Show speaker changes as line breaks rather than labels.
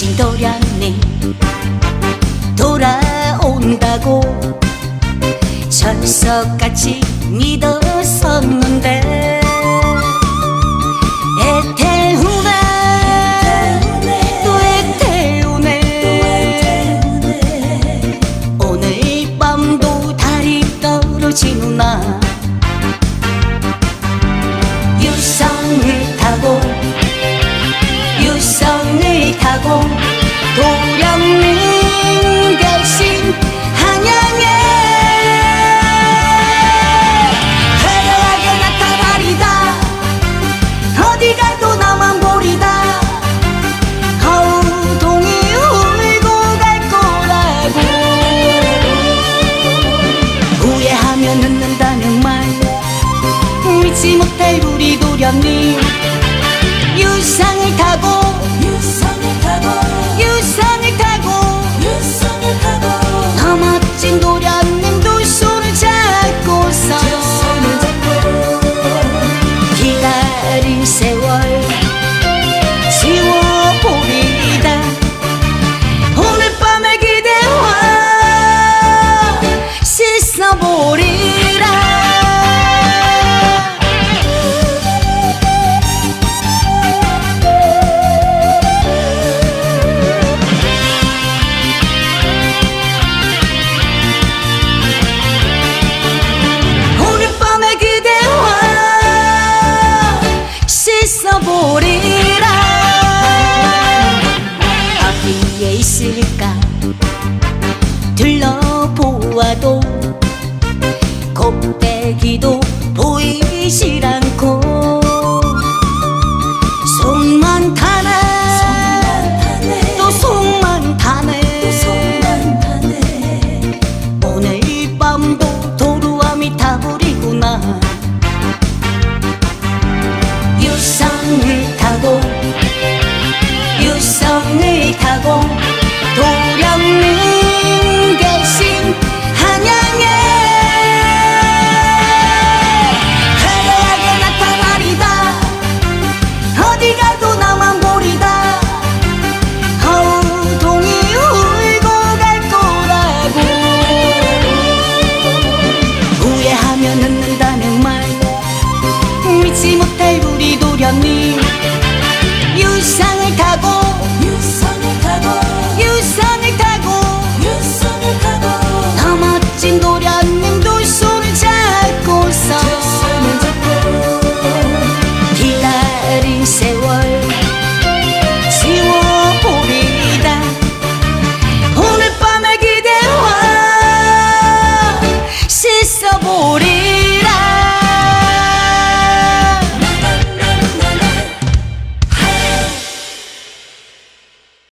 다시 도량님 돌아온다고 철석같이 믿었었는데 애태우네 또 애태우네. 오늘 밤도 달이 떨어지누나 잊지 못할 우리 도련님. 유상을 타고 있을까. 둘러보아도